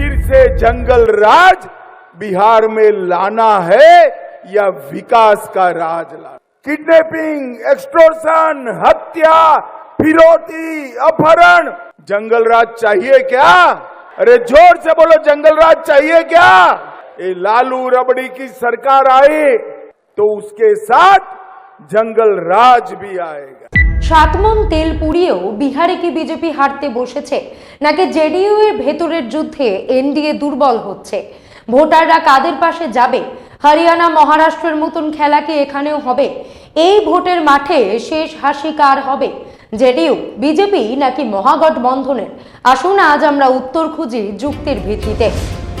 फिर से जंगल राज बिहार में लाना है या विकास का राज लाना? किडनैपिंग, एक्सटोर्शन, हत्या, फिरौती, अपहरण। जंगल राज चाहिए क्या? अरे ज़ोर से बोलो, जंगल राज चाहिए क्या? ये लालू रबड़ी की सरकार आई तो उसके साथ जंगल राज भी आएगा। সাতমন তেল পুড়িয়েও বিহারে কি বিজেপি হারতে বসেছে? নাকি জেডিইউ এর ভেতরের যুদ্ধে এনডিএ দুর্বল হচ্ছে? ভোটাররা কাদের পাশে যাবে? হরিয়ানা, মহারাষ্ট্রের মতন খেলা কি এখানেও হবে? এই ভোটের মাঠে শেষ হাসি কার হবে? জেডিইউ, বিজেপি নাকি মহাগঠবন্ধনের? আসুন আজ আমরা উত্তর খুঁজি যুক্তির ভিত্তিতে।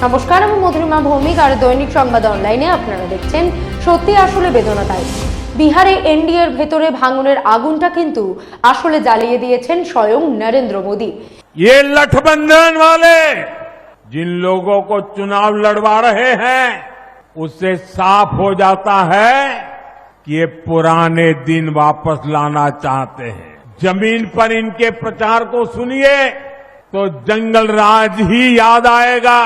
নমস্কার, আমি মধুরিমা ভৌমিক আর দৈনিক সংবাদ অনলাইনে আপনারা দেখছেন সত্যি আসলে বেদনাদায়ক বিহারে এনডিএর ভেতরে ভাঙনের আগুনটা কিন্তু আসলে জ্বালিয়ে দিয়েছেন স্বয়ং নরেন্দ্র মোদী ये लठबंधन वाले जिन लोगों को चुनाव लड़वा रहे हैं उससे साफ हो जाता है कि ये पुराने दिन वापस लाना चाहते हैं जमीन पर इनके प्रचार को सुनिए तो जंगल राज ही याद आएगा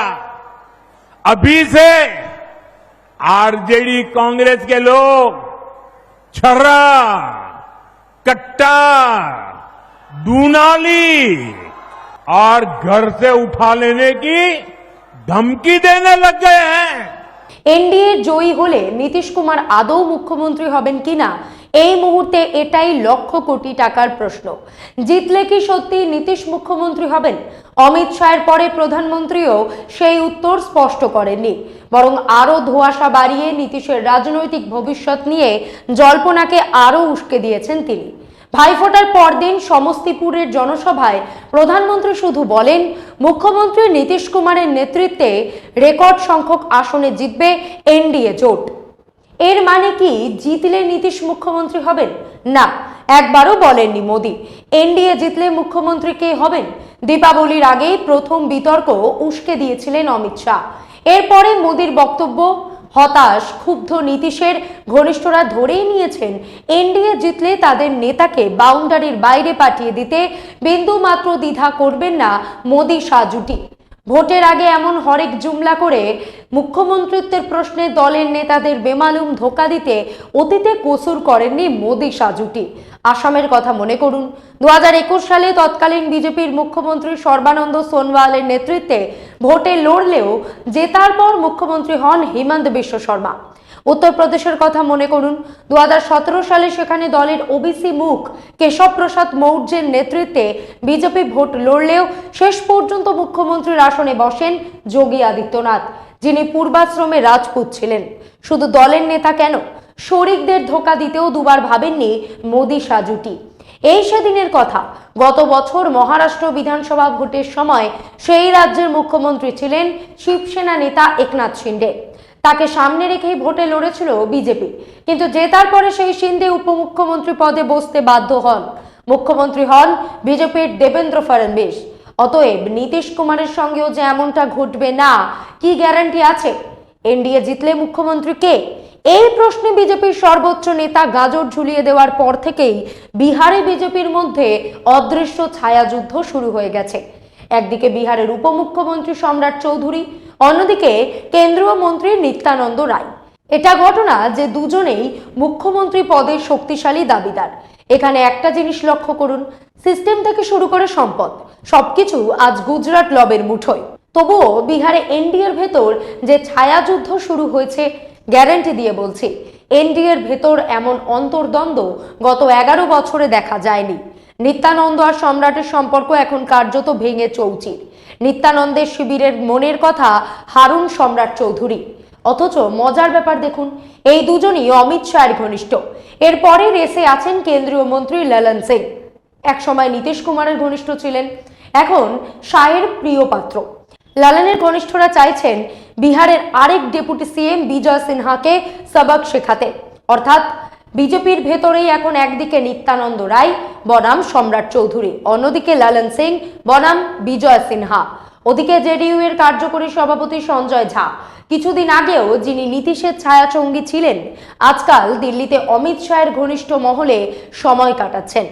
अभी से आरजेडी कांग्रेस के लोग छर्रा कट्टा दूनाली और घर से उठा लेने की धमकी देने लग गए हैं এনডিএ জয়ী হলে নীতিশ কুমার আদৌ মুখ্যমন্ত্রী হবেন কিনা এই মুহূর্তে এটাই লক্ষ কোটি টাকার প্রশ্ন জিতলে কি সত্যি নীতিশ মুখ্যমন্ত্রী হবেন অমিত শাহের পরে প্রধানমন্ত্রীও সেই উত্তর স্পষ্ট করেননি। বরং আরও ধোঁয়াশা বাড়িয়ে নীতিশের রাজনৈতিক ভবিষ্যৎ নিয়ে জল্পনাকে আরও উস্কে দিয়েছেন তিনি। ভাইফোঁটার পরদিন সমস্তিপুরের জনসভায় প্রধানমন্ত্রী শুধু বলেন, মুখ্যমন্ত্রী নীতিশ কুমারের নেতৃত্বে রেকর্ড সংখ্যক আসনে জিতবে এনডিএ জোট। এর মানে কি জিতলে নীতিশ মুখ্যমন্ত্রী হবেন? না, একবারও বলেননি মোদি। এনডিএ জিতলে মুখ্যমন্ত্রী কে হবেন? দীপাবলির আগেই প্রথম বিতর্ক উস্কে দিয়েছিলেন অমিত শাহ। এরপরে মোদির বক্তব্য, হতাশ, ক্ষুব্ধ নীতিশের ঘনিষ্ঠরা ধরেই নিয়েছেন, এনডিএ জিতলে তাদের নেতাকে বাউন্ডারির বাইরে পাঠিয়ে দিতে বিন্দু মাত্র দ্বিধা করবেন না মোদী শাহ জুটি। ভোটের আগে এমন হরেক জুমলা করে মুখ্যমন্ত্রিত্বের প্রশ্নে দলের নেতাদের বেমালুম ধোকা দিতে অতীতে কসুর করেননি মোদী সাজুটি। আসামের কথা মনে করুন। দু হাজার একুশ সালে তৎকালীন বিজেপির মুখ্যমন্ত্রী সর্বানন্দ সোনোয়ালের নেতৃত্বে ভোটে লড়লেও জেতার পর মুখ্যমন্ত্রী হন হিমন্ত বিশ্ব শর্মা। উত্তরপ্রদেশের কথা মনে করুন। দু হাজার সতেরো সালে সেখানে দলের ওবিসি মুখ কেশব প্রসাদ মৌর্যের নেতৃত্বে বিজেপি ভোট লড়লেও শেষ পর্যন্ত মুখ্যমন্ত্রীর আসনে বসেন যোগী আদিত্যনাথ, যিনি পূর্বাশ্রমে রাজপুত ছিলেন। শুধু দলের নেতা কেন? শরিকদের ধোকা দিতেও দুবার ভাবেননি মোদী সাজুটি। এই সেদিনের কথা, গত বছর মহারাষ্ট্র বিধানসভা ভোটের সময় সেই রাজ্যের মুখ্যমন্ত্রী ছিলেন শিবসেনা নেতা একনাথ শিন্ডে। তাকে সামনে রেখেই ভোটে লড়েছিল বিজেপি। কিন্তু জেতার পরে সেই সিন্ধে উপমুখ্যমন্ত্রী পদে বসতে বাধ্য হন। মুখ্যমন্ত্রী হন বিজেপির দেবেন্দ্র ফডণবীস অতএব নীতিশ কুমারের সঙ্গেও যে এমনটা ঘটবে না, কি গ্যারান্টি আছে? এনডিএ জিতলে মুখ্যমন্ত্রী কে? এই প্রশ্নে বিজেপির সর্বোচ্চ নেতা গাজর ঝুলিয়ে দেওয়ার পর থেকেই বিহারে বিজেপির মধ্যে অদৃশ্য ছায়াযুদ্ধ শুরু হয়ে গেছে। একদিকে বিহারের উপমুখ্যমন্ত্রী সম্রাট চৌধুরী অন্যদিকে কেন্দ্রীয় মন্ত্রী নিত্যানন্দ রায়। এটা ঘটনা যে দুজনেই মুখ্যমন্ত্রী পদের শক্তিশালী দাবিদার। এখানে একটা জিনিস লক্ষ্য করুন সিস্টেম থেকে শুরু করে সম্পদ, সবকিছু আজ গুজরাট লবের মুঠোয়। তবুও বিহারে এনডিএর ভেতর যে ছায়াযুদ্ধ শুরু হয়েছে গ্যারান্টি দিয়ে বলছি, এনডিএর ভেতর এমন অন্তর্দ্বন্দ্ব গত এগারো বছরে দেখা যায়নি। নিত্যানন্দ আর সম্রাটের সম্পর্ক এখন কার্যত ভেঙে চৌচির। নিত্যানন্দের শিবিরের মনের কথা হারুন সম্রাট চৌধুরী। অথচ মজার ব্যাপার দেখুন, এই দুজনই অমিত শাহের ঘনিষ্ঠ। এরপরে রেসে আছেন কেন্দ্রীয় মন্ত্রী ললন সিং একসময় নীতিশ কুমারের ঘনিষ্ঠ ছিলেন, এখন শাহের প্রিয় পাত্র। লালনের ঘনিষ্ঠরা চাইছেন বিহারের আরেক ডেপুটি সিএম বিজয় সিনহাকে সবক শেখাতে। অর্থাৎ বিজেপির ভেতরেই এখন একদিকে নিত্যানন্দ রায়, বনাম সম্রাট চৌধুরী, অন্যদিকে লালন সিং, বনাম বিজয় সিনহা। ওদিকে জেডিইউ এর কার্যকরী সভাপতি সঞ্জয় ঝা। কিছুদিন আগেও যিনি নীতিশের ছায়াচঙ্গী ছিলেন, আজকাল দিল্লিতে অমিত শাহের ঘনিষ্ঠ মহলে সময় কাটাচ্ছেন।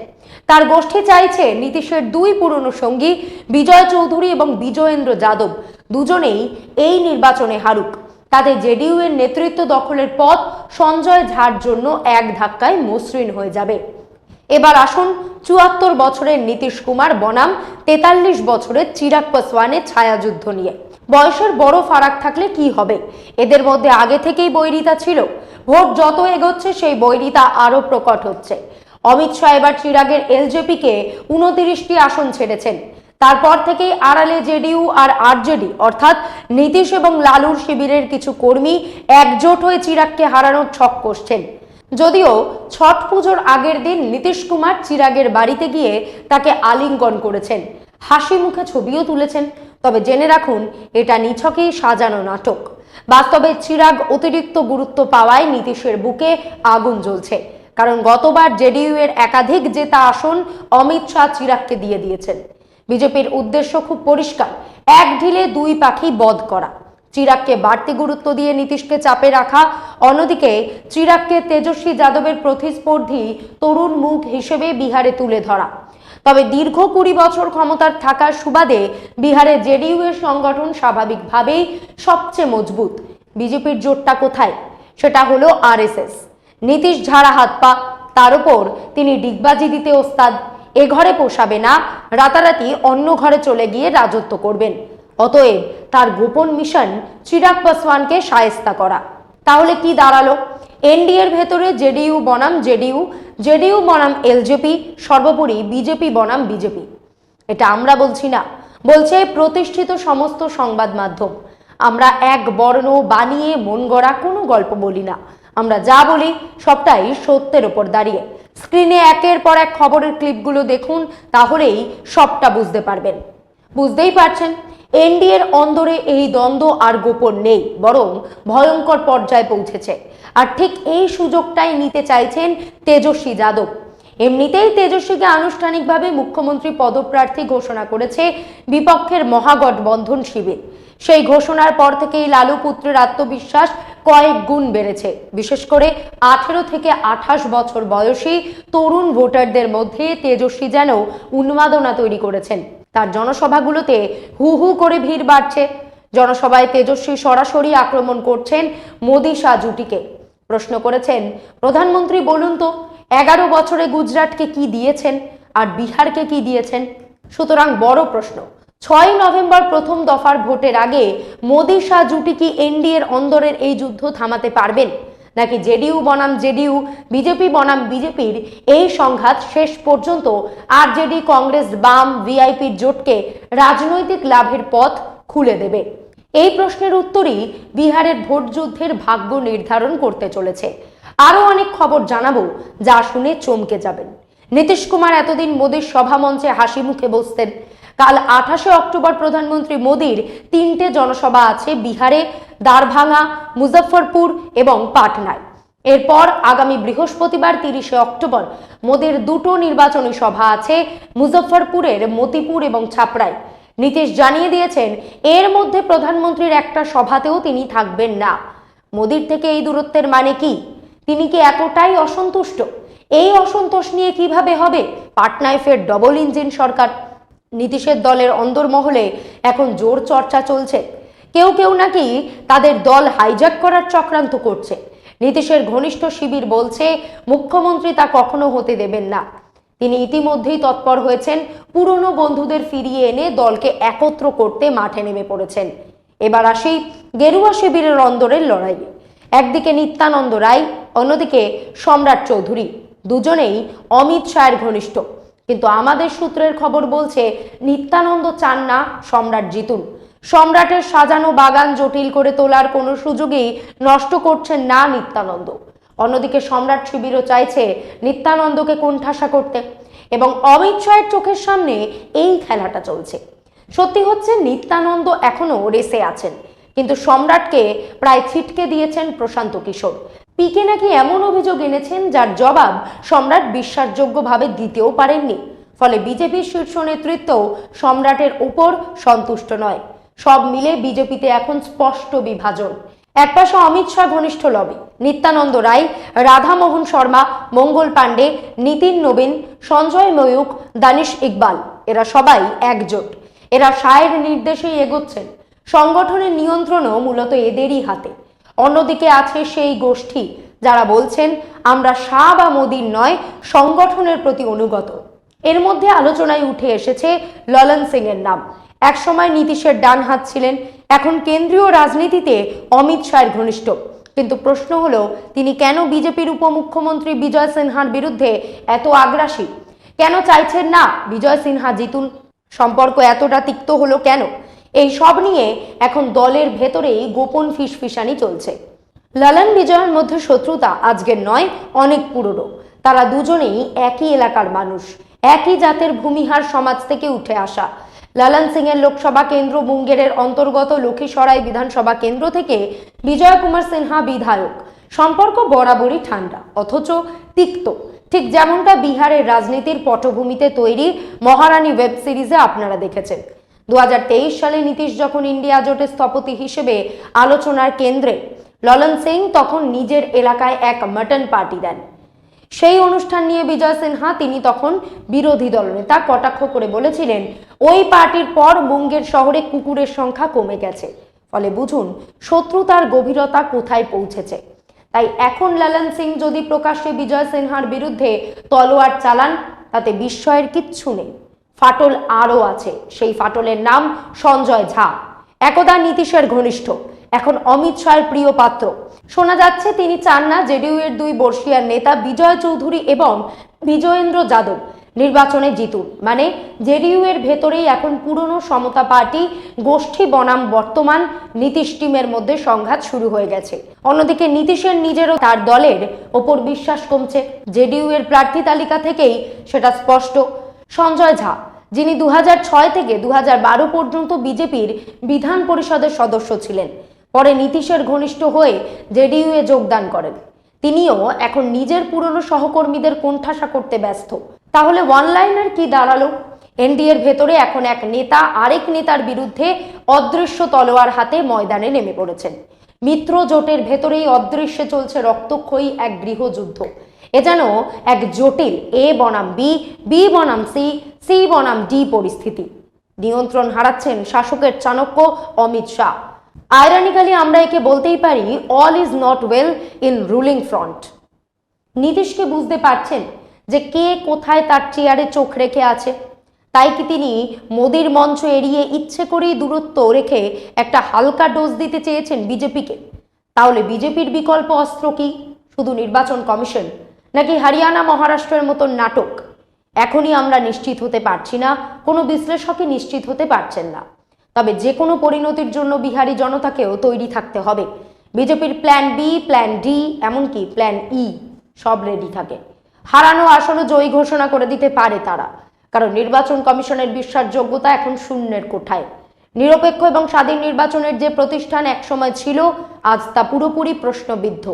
তার গোষ্ঠী চাইছে নীতিশের দুই পুরনো সঙ্গী, বিজয় চৌধুরী এবং বিজয়েন্দ্র যাদব। দুজনেই এই নির্বাচনে হারুক। তাতে জেডিইউ এর নেতৃত্ব দখলের পথ সঞ্জয় ঝাড় জন্য এক ধাক্কায় মসৃণ হয়ে যাবে। এবার আসুন চুয়াত্তর বছরের নীতিশ কুমার বনাম তেতাল্লিশ বছরের চিরাগ পাসওয়ানের ছায়াযুদ্ধ নিয়ে। বয়সের বড় ফারাক থাকলে কি হবে? এদের মধ্যে আগে থেকেই বৈরিতা ছিল। ভোট যত এগোচ্ছে সেই বৈরিতা আরও প্রকট হচ্ছে। অমিত শাহ এবার চিরাগের এলজেপিকে উনতিরিশটি আসন ছেড়েছেন। তারপর থেকেই আড়ালে জেডিইউ আর আরজেডি, অর্থাৎ নীতিশ এবং লালুর শিবিরের কিছু কর্মী একজোট হয়ে চিরাগকে হারানোর ছক কষছেন। যদিও ছট পুজোর আগের দিন নীতিশ কুমার চিরাগের বাড়িতে গিয়ে তাকে আলিঙ্গন করেছেন। হাসি মুখে ছবিও তুলেছেন। তবে জেনে রাখুন, এটা নিছকেই সাজানো নাটক। বাস্তবে চিরাগ অতিরিক্ত গুরুত্ব পাওয়ায় নীতিশের বুকে আগুন জ্বলছে। কারণ গতবার জেডিইউ এর একাধিক জেতা আসন অমিত শাহ চিরাগকে দিয়ে দিয়েছেন। বিজেপির উদ্দেশ্য খুব পরিষ্কার, এক ঢিলে দুই পাখি বধ করা। চিরাগকে বাড়তি গুরুত্ব দিয়ে নীতিশকে চাপে রাখা, অন্যদিকে চিরাগকে তেজস্বী যাদবের প্রতিস্পর্ধী তরুণ মুখ হিসেবে বিহারে তুলে ধরা। তবে দীর্ঘ কুড়ি বছর ক্ষমতার থাকার সুবাদে বিহারে জেডিইউ এর সংগঠন স্বাভাবিকভাবেই সবচেয়ে মজবুত। বিজেপির জোটটা কোথায়? সেটা হলো আরএসএস। নীতিশ ঝাড়া হাত পা, তার উপর তিনি ডিগবাজি দিতে ওস্তাদ এ ঘরে পোষাবে না, রাতারাতি অন্য ঘরে চলে গিয়ে রাজত্ব করবেন। অতএব তার গোপন মিশন চিরাগ পাসওয়ানকে সায়স্তা করা। তাহলে কি দাঁড়াল? এনডিএর ভেতরে জেডিইউ বনাম জেডিইউ জেডিইউ বনাম এলজেপি, সর্বোপরি বিজেপি বনাম বিজেপি। এটা আমরা বলছি না। বলছে প্রতিষ্ঠিত সমস্ত সংবাদ মাধ্যম। আমরা এক বর্ণ বানিয়ে মন গড়া কোনো গল্প বলি না। আমরা যা বলি সবটাই সত্যের ওপর দাঁড়িয়ে। স্ক্রিনে একের পর এক খবরের ক্লিপগুলো দেখুন, তাহলেই সবটা বুঝতে পারবেন। বুঝতেই পারছেন, এনডিএর অন্দরে এই দ্বন্দ্ব আর গোপন নেই, বরং ভয়ঙ্কর পর্যায়ে পৌঁছেছে। আর ঠিক এই সুযোগটাই নিতে চাইছেন তেজস্বী যাদব। এমনিতেই তেজস্বীকে আনুষ্ঠানিকভাবে মুখ্যমন্ত্রী পদপ্রার্থী ঘোষণা করেছে বিপক্ষের মহাগঠবন্ধন শিবির। সেই ঘোষণার পর থেকেই লালু পুত্রের আত্মবিশ্বাস কয়েক গুণ বেড়েছে। বিশেষ করে আঠেরো থেকে আঠাশ বছর বয়সী তরুণ ভোটারদের মধ্যে তেজস্বী যেন উন্মাদনা তৈরি করেছেন। তার জনসভাগুলোতে হু হু করে ভিড় বাড়ছে। জনসভায় তেজস্বী সরাসরি আক্রমণ করছেন মোদি শাহ জুটিকে প্রশ্ন করেছেন, প্রধানমন্ত্রী, বলুন তো, এগারো বছরে গুজরাটকে কি দিয়েছেন আর বিহারকে কি দিয়েছেন? সুতরাং বড় প্রশ্ন ছয় নভেম্বর প্রথম দফার ভোটের আগে মোদী শাহ জুটি কি এনডিএর অন্দরের এই যুদ্ধ থামাতে পারবেন? নাকি জেডিইউ বনাম জেডিইউ, বিজেপি বনাম বিজেপির এই সংঘাত শেষ পর্যন্ত আরজেডি, কংগ্রেস, বাম, ভিআইপির জোটকে রাজনৈতিক লাভের পথ খুলে দেবে? এই প্রশ্নের উত্তরই বিহারের ভোট যুদ্ধের ভাগ্য নির্ধারণ করতে চলেছে। আরও অনেক খবর জানাব, যা শুনে চমকে যাবেন। নীতিশ কুমার এতদিন মোদীর সভামঞ্চে হাসি মুখে বসতেন। কাল আঠাশে অক্টোবর প্রধানমন্ত্রী মোদীর তিনটে জনসভা আছে বিহারে দারভাঙা মুজফ্ফরপুর এবং পাটনায়। এরপর আগামী বৃহস্পতিবার তিরিশে অক্টোবর মোদীর দুটো নির্বাচনী সভা আছে মুজফ্ফরপুরের, মতিপুর এবং ছাপড়ায়। নীতিশ জানিয়ে দিয়েছেন, এর মধ্যে প্রধানমন্ত্রীর একটা সভাতেও তিনি থাকবেন না। মোদির থেকে এই দূরত্বের মানে কি? তিনি কি এতটাই অসন্তুষ্ট? এই অসন্তোষ নিয়ে কীভাবে হবে? পাটনায় ফের ডবল ইঞ্জিন সরকার। নীতিশের দলের অন্দরমহলে এখন জোর চর্চা চলছে। কেউ কেউ নাকি তাদের দল হাইজ্যাক করার চক্রান্ত করছে। নীতিশের ঘনিষ্ঠ শিবির বলছে, মুখ্যমন্ত্রী তা কখনো হতে দেবেন না। তিনি ইতিমধ্যেই তৎপর হয়েছেন, পুরনো বন্ধুদের ফিরিয়ে এনে দলকে একত্র করতে মাঠে নেমে পড়েছেন। এবার আসি গেরুয়া শিবিরের অন্দরের লড়াই একদিকে নিত্যানন্দ রায়, অন্যদিকে সম্রাট চৌধুরী। দুজনেই অমিত শাহের ঘনিষ্ঠ। কিন্তু আমাদের সূত্রের খবর বলছে, নিত্যানন্দ চান না সম্রাট জিতুন। সম্রাটের সাজানো বাগান জটিল করে তোলার কোনো সুযোগই নষ্ট করছেন না নিত্যানন্দ। অন্যদিকে সম্রাট শিবিরও চাইছে নিত্যানন্দকে কোণঠাসা করতে এবং অমিত শাহের চোখের সামনে এই খেলাটা চলছে। সত্যি হচ্ছে, নিত্যানন্দ এখনও রেসে আছেন, কিন্তু সম্রাটকে প্রায় ছিটকে দিয়েছেন প্রশান্ত কিশোর। পিকে নাকি এমন অভিযোগ এনেছেন যার জবাব সম্রাট বিশ্বাসযোগ্যভাবে দিতেও পারেননি। ফলে বিজেপির শীর্ষ নেতৃত্ব সম্রাটের উপর সন্তুষ্ট নয়। সব মিলে বিজেপিতে এখন স্পষ্ট বিভাজন। একপাশে অমিত শাহ ঘনিষ্ঠ লবি, নিত্যানন্দ রায়, রাধামোহন শর্মা, মঙ্গল পাণ্ডে, নীতিন নবীন, সঞ্জয় ময়ূক দানিশ ইকবাল, এরা সবাই একজোট। এরা শায়ের নির্দেশেই এগোচ্ছেন। সংগঠনের নিয়ন্ত্রণও মূলত এদেরই হাতে। অন্যদিকে আছে সেই গোষ্ঠী যারা বলছেন, আমরা শাহ বা মোদীর নয়, সংগঠনের প্রতি অনুগত। এর মধ্যে আলোচনায় উঠে এসেছে ললন সিং এর নাম। একসময় নীতিশের ডান হাত ছিলেন, এখন কেন্দ্রীয় রাজনীতিতে অমিত শাহের ঘনিষ্ঠ। কিন্তু প্রশ্ন হলো, তিনি কেন বিজেপির উপমুখ্যমন্ত্রী বিজয় সিনহার বিরুদ্ধে এত আগ্রাসী? কেন চাইছেন না বিজয় সিনহা জিতুন? সম্পর্ক এতটা তিক্ত হলো কেন? এই সব নিয়ে এখন দলের ভেতরেই গোপন ফিসফিসানি চলছে। লালন বিজয়ের মধ্যে শত্রুতা আজকের নয়, অনেক পুরনো। তারা দুজনেই একই এলাকার মানুষ, একই জাতের ভূমিহার সমাজ থেকে উঠে আসা। লালন সিং এর লোকসভা কেন্দ্র মুঙ্গেরের অন্তর্গত লক্ষ্মীসরাই বিধানসভা কেন্দ্র থেকে বিজয় কুমার সিনহা বিধায়ক। সম্পর্ক বরাবরই ঠান্ডা, অথচ তিক্ত। ঠিক যেমনটা বিহারের রাজনীতির পটভূমিতে তৈরি মহারানী ওয়েব সিরিজে আপনারা দেখেছেন। দু হাজার তেইশ সালে নীতিশ যখন ইন্ডিয়া জোটের স্থপতি হিসেবে আলোচনার কেন্দ্রে ললন সিং তখন নিজের এলাকায় এক মটন পার্টি দেন। সেই অনুষ্ঠান নিয়ে বিজয় সিনহা, তিনি তখন বিরোধী দলনেতা কটাক্ষ করে বলেছিলেন, ওই পার্টির পর মুঙ্গের শহরে কুকুরের সংখ্যা কমে গেছে। ফলে বুঝুন, শত্রুতার গভীরতা কোথায় পৌঁছেছে? তাই এখন লালন সিং যদি প্রকাশ্যে বিজয় সিনহার বিরুদ্ধে তলোয়ার চালান, তাতে বিস্ময়ের কিচ্ছু নেই। ফাটল আরও আছে। সেই ফাটলের নাম সঞ্জয় ঝা। একদা নীতিশের ঘনিষ্ঠ। এখন অমিত শাহের প্রিয় পাত্র। শোনা যাচ্ছে তিনি চান না জেডিইউ এর দুই বর্ষিয়ার নেতা বিজয় চৌধুরী এবং বিজয়েন্দ্র যাদব নির্বাচনে জিতুন। মানে জেডিইউ এর ভেতরেই এখন পুরনো সমতা পার্টি, গোষ্ঠী বনাম বর্তমান নীতিশ টিমের মধ্যে সংঘাত শুরু হয়ে গেছে। অন্যদিকে নীতিশের নিজেরও তার দলের ওপর বিশ্বাস কমছে। জেডিইউ এর প্রার্থী তালিকা থেকেই সেটা স্পষ্ট। সঞ্জয় ঝা যিনি হাজার ছয় থেকে দুহাজার বারো পর্যন্ত বিজেপির বিধান পরিষদের সদস্য ছিলেন। পরে নীতিশের ঘনিষ্ঠ হয়ে জেডিইউ এ যোগদান করেন। তিনিও এখন নিজের পুরনো সহকর্মীদের কোণঠাসা করতে ব্যস্ত। তাহলে ওয়ান লাইনার কি দাঁড়াল? এনডিএর ভেতরে এখন এক নেতা, আরেক নেতার বিরুদ্ধে অদৃশ্য তলোয়ার হাতে ময়দানে নেমে পড়েছেন। মিত্র জোটের ভেতরেই অদৃশ্যে চলছে রক্তক্ষয়ী এক গৃহযুদ্ধ। এ যেন এক জটিল এ বনাম বি বি বনাম সি সি বনাম ডি পরিস্থিতি। নিয়ন্ত্রণ হারাচ্ছেন শাসকের চাণক্য অমিত শাহ। আয়রানিক্যালি আমরা একে বলতেই পারি all is not well in ruling front নীতিশকে বুঝতে পারছেন যে কে কোথায় তার চেয়ারে চোখ রেখে আছে। তাই কি তিনি মোদির মঞ্চ এড়িয়ে ইচ্ছে করেই দূরত্ব রেখে একটা হালকা ডোজ দিতে চেয়েছেন বিজেপিকে? তাহলে বিজেপির বিকল্প অস্ত্র কি? শুধু নির্বাচন কমিশন? নাকি হরিয়ানা মহারাষ্ট্রের মতন নাটক? এখনই আমরা নিশ্চিত হতে পারছি না, কোনো বিশ্লেষকই নিশ্চিত হতে পারছেন না। তবে যে কোনো পরিণতির জন্য বিহারি জনতাকেও তৈরি থাকতে হবে। বিজেপির প্ল্যান বি প্ল্যান ডি এমনকি প্ল্যান ই সব রেডি থাকে। হারানো আসনও জয়ী ঘোষণা করে দিতে পারে তারা, কারণ নির্বাচন কমিশনের বিশ্বাসযোগ্যতা এখন শূন্যের কোঠায়। নিরপেক্ষ এবং স্বাধীন নির্বাচনের যে প্রতিষ্ঠান একসময় ছিল, আজ তা পুরোপুরি প্রশ্নবিদ্ধ।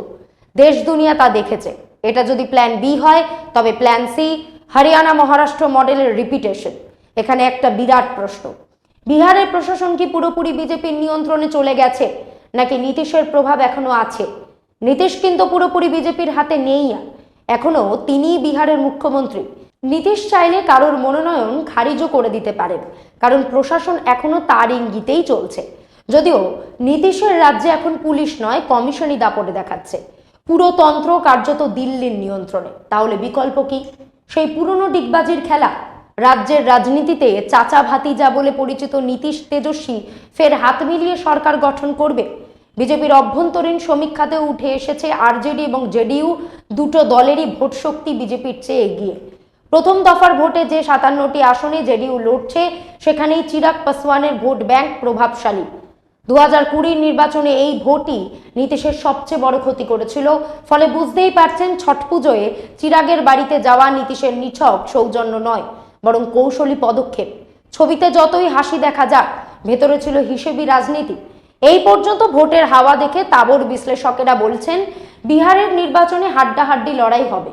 দেশ দুনিয়া তা দেখেছে। এটা যদি প্ল্যান বি হয়, তবে প্ল্যান সি হরিয়ানা মহারাষ্ট্র মডেলের রিপিটেশন এখানে একটা বিরাট প্রশ্ন। বিহারের প্রশাসন কি পুরোপুরি বিজেপির নিয়ন্ত্রণে চলে গেছে? নাকি নীতিশের প্রভাব এখনও আছে? নীতিশ কিন্তু পুরোপুরি বিজেপির হাতে নেই এখনও তিনিই বিহারের মুখ্যমন্ত্রী। নীতিশ চাইলে কারোর মনোনয়ন খারিজও করে দিতে পারেন, কারণ প্রশাসন এখনও তার ইঙ্গিতেই চলছে। যদিও নীতিশের রাজ্যে এখন পুলিশ নয়, কমিশনই দাপটে দেখাচ্ছে। পুরো তন্ত্র কার্যত দিল্লির নিয়ন্ত্রণে। তাহলে বিকল্প কি? সেই পুরনো ডিগবাজির খেলা, রাজ্যের রাজনীতিতে চাচা ভাতিজা বলে পরিচিত নীতিশ তেজস্বী ফের হাত মিলিয়ে সরকার গঠন করবে। বিজেপির অভ্যন্তরীণ সমীক্ষাতে উঠে এসেছে আরজেডি এবং জেডিইউ, দুটো দলেরই ভোট শক্তি বিজেপির চেয়ে এগিয়ে। প্রথম দফার ভোটে যে সাতান্নটি আসনে জেডিইউ লড়ছে, সেখানেই চিরাগ পাসওয়ানের ভোট ব্যাংক প্রভাবশালী। দু কুড়ির নির্বাচনে এই ভোটই নীতিশের সবচেয়ে বড় ক্ষতি করেছিল। ফলে বুঝতেই পারছেন, ছট পুজোয় চিরাগের বাড়িতে যাওয়া নীতিশের নিছক সৌজন্য নয়, বরং কৌশলী পদক্ষেপ। ছবিতে যতই হাসি দেখা যাক, ভেতরে ছিল হিসেবি রাজনীতি। এই পর্যন্ত ভোটের হাওয়া দেখে তাবর বিশ্লেষকেরা বলছেন, বিহারের নির্বাচনে হাড্ডাহাড্ডি লড়াই হবে।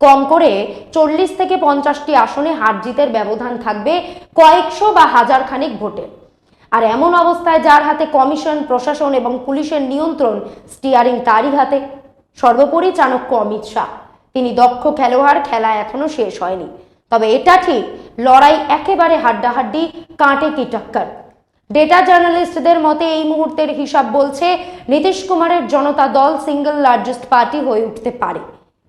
কম করে চল্লিশ থেকে পঞ্চাশটি আসনে হার জিতের ব্যবধান থাকবে কয়েকশো বা হাজার খানিক ভোটের আর এমন অবস্থায় যার হাতে কমিশন, প্রশাসন এবং পুলিশের নিয়ন্ত্রণ স্টিয়ারিং তারই হাতে। সর্বোপরি চাণক্য অমিত শাহ। তিনি দক্ষ খেলোয়াড়, খেলা এখনও শেষ হয়নি। তবে এটা ঠিক, লড়াই একেবারে হাড্ডাহাড্ডি, কাঁটে কি ডেটা জার্নালিস্টদের মতে, এই মুহূর্তের হিসাব বলছে, নীতিশ কুমারের জনতা দল সিঙ্গল লার্জেস্ট পার্টি হয়ে উঠতে পারে।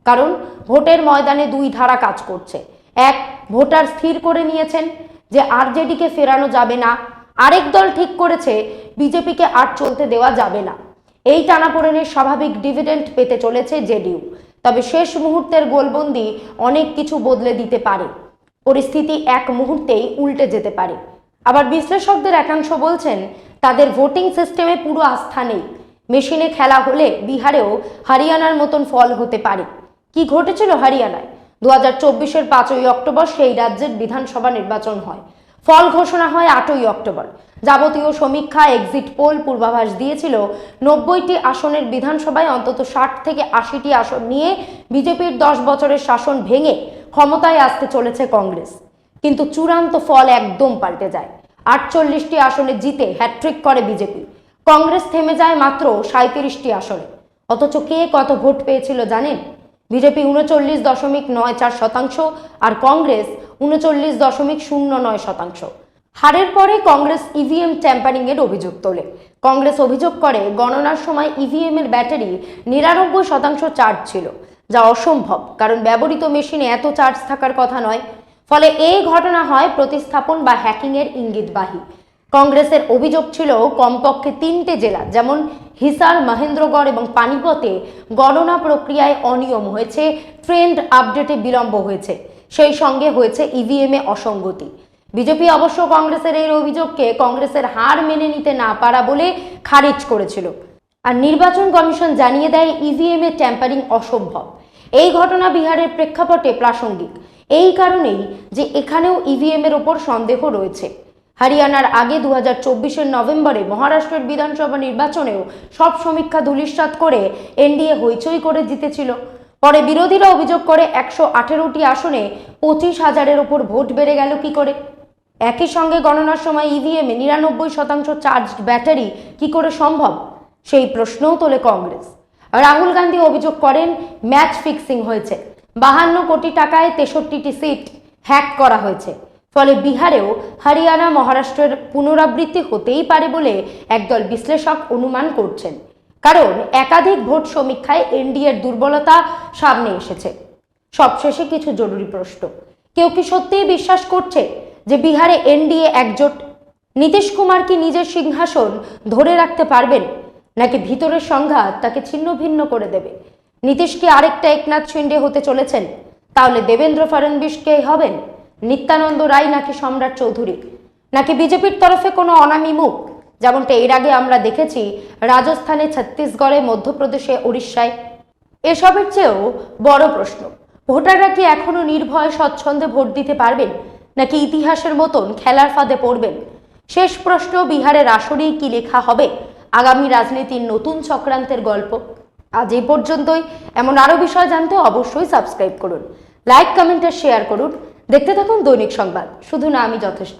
কারণ, ভোটের ময়দানে দুই ধারা কাজ করছে। এক, ভোটার স্থির করে নিয়েছেন যে আরজেডিকে ফেরানো যাবে না। আরেক দল ঠিক করেছে, বিজেপিকে আর চলতে দেওয়া যাবে না। এই টানাপোড়েনের স্বাভাবিক ডিভিডেন্ড পেতে চলেছে জেডিইউ। তবে শেষ মুহূর্তের গোলবন্দি অনেক কিছু বদলে দিতে পারে। পরিস্থিতি এক মুহূর্তেই উল্টে যেতে পারে। আবার বিশ্লেষকদের একাংশ বলছেন, তাদের ভোটিং সিস্টেমে পুরো আস্থা নেই। মেশিনে খেলা হলে বিহারেও হরিয়ানার মতন ফল হতে পারে। কি ঘটেছিল হরিয়ানায়? দু হাজার চব্বিশের পাঁচই অক্টোবর সেই রাজ্যের বিধানসভা নির্বাচন হয়। ফল ঘোষণা হয় আটই অক্টোবর। যাবতীয় সমীক্ষা এক্সিট পোল পূর্বাভাস দিয়েছিল নব্বইটি আসনের বিধানসভায় অন্তত ষাট থেকে আশিটি আসন নিয়ে বিজেপির দশ বছরের শাসন ভেঙে ক্ষমতায় আসতে চলেছে কংগ্রেস। কিন্তু চূড়ান্ত ফল একদম পাল্টে যায়। আটচল্লিশটি আসনে জিতে হ্যাট্রিক করে বিজেপি। কংগ্রেস থেমে যায় মাত্র সাঁত্রিশটি আসনে। অথচ কে কত ভোট পেয়েছিল জানেন? বিজেপি উনচল্লিশ দশমিক নয় চার শতাংশ আর কংগ্রেস উনচল্লিশ দশমিক শূন্য নয় শতাংশ। হারের পরে কংগ্রেস ইভিএম ট্যাম্পারিং এর অভিযোগ তোলে। কংগ্রেস অভিযোগ করে, গণনার সময় ইভিএম এর ব্যাটারি নিরানব্বই শতাংশ চার্জ ছিল, যা অসম্ভব, কারণ ব্যবহৃত মেশিনে এত চার্জ থাকার কথা নয়। ফলে এই ঘটনা হয় প্রতিস্থাপন বা হ্যাকিং এর ইঙ্গিতবাহী। কংগ্রেসের অভিযোগ ছিল কমপক্ষে তিনটে জেলা, যেমন হিসার, মহেন্দ্রগড় এবং পানিপথে গণনা প্রক্রিয়ায় অনিয়ম হয়েছে, ট্রেন্ড আপডেটে বিলম্ব হয়েছে। সেই সঙ্গে হয়েছে ইভিএম এ অসঙ্গতি। বিজেপি অবশ্য কংগ্রেসের এই অভিযোগকে কংগ্রেসের হার মেনে নিতে না পারা বলে খারিজ করেছিল। আর নির্বাচন কমিশন জানিয়ে দেয় ইভিএম এ ট্যাম্পারিং অসম্ভব। এই ঘটনা বিহারের প্রেক্ষাপটে প্রাসঙ্গিক। এই কারণেই যে এখানেও ইভিএম এর ওপর সন্দেহ রয়েছে। হরিয়ানার আগে দু হাজার নভেম্বরে মহারাষ্ট্রের বিধানসভা নির্বাচনেও সব সমীক্ষা ধূলিসাৎ করে এনডিএ হইচই করে জিতেছিল। পরে বিরোধীরা অভিযোগ করে একশো আঠেরোটি আসনে পঁচিশ হাজারের ওপর ভোট বেড়ে গেল কি করে? একই সঙ্গে গণনার সময় ইভিএম নিরানব্বই শতাংশ চার্জড ব্যাটারি কি করে সম্ভব? সেই প্রশ্নও তোলে কংগ্রেস। রাহুল গান্ধী অভিযোগ করেন, ম্যাচ ফিক্সিং হয়েছে। বাহান্ন কোটি টাকায় তেষট্টিটি সিট হ্যাক করা হয়েছে। ফলে বিহারেও হরিয়ানা, মহারাষ্ট্রের পুনরাবৃত্তি হতেই পারে বলে একদল বিশ্লেষক অনুমান করছেন। কারণ একাধিক ভোট সমীক্ষায় এনডিএর দুর্বলতা সামনে এসেছে। সবশেষে কিছু জরুরি প্রশ্ন। কেউ কি সত্যিই বিশ্বাস করছে যে বিহারে এনডিএ একজোট? নীতিশ কুমার কি নিজের সিংহাসন ধরে রাখতে পারবেন? নাকি ভিতরের সংঘাত তাকে ছিন্ন ভিন্ন করে দেবে? নীতিশ কি আরেকটা একনাথ শিন্ডে হতে চলেছেন? তাহলে দেবেন্দ্র ফডণবীস কে হবেন? নিত্যানন্দ রায় নাকি সম্রাট চৌধুরী? নাকি বিজেপির তরফে কোনো অনামী মুখ? যেমনটা এর আগে আমরা দেখেছি রাজস্থানে, ছত্তিশগড়ে, মধ্যপ্রদেশে উড়িষ্যায় এসবের চেয়েও বড় প্রশ্ন, ভোটাররা কি এখনও নির্ভয় স্বচ্ছন্দে ভোট দিতে পারবেন? নাকি ইতিহাসের মতন খেলার ফাঁদে পড়বেন? শেষ প্রশ্ন, বিহারের আসরেই কি লেখা হবে? আগামী রাজনীতির নতুন চক্রান্তের গল্প? আজ এই পর্যন্তই। এমন আরও বিষয় জানতে অবশ্যই সাবস্ক্রাইব করুন। লাইক, কমেন্ট আর শেয়ার করুন। দেখতে থাকুন দৈনিক সংবাদ। শুধু না আমি যথেষ্ট।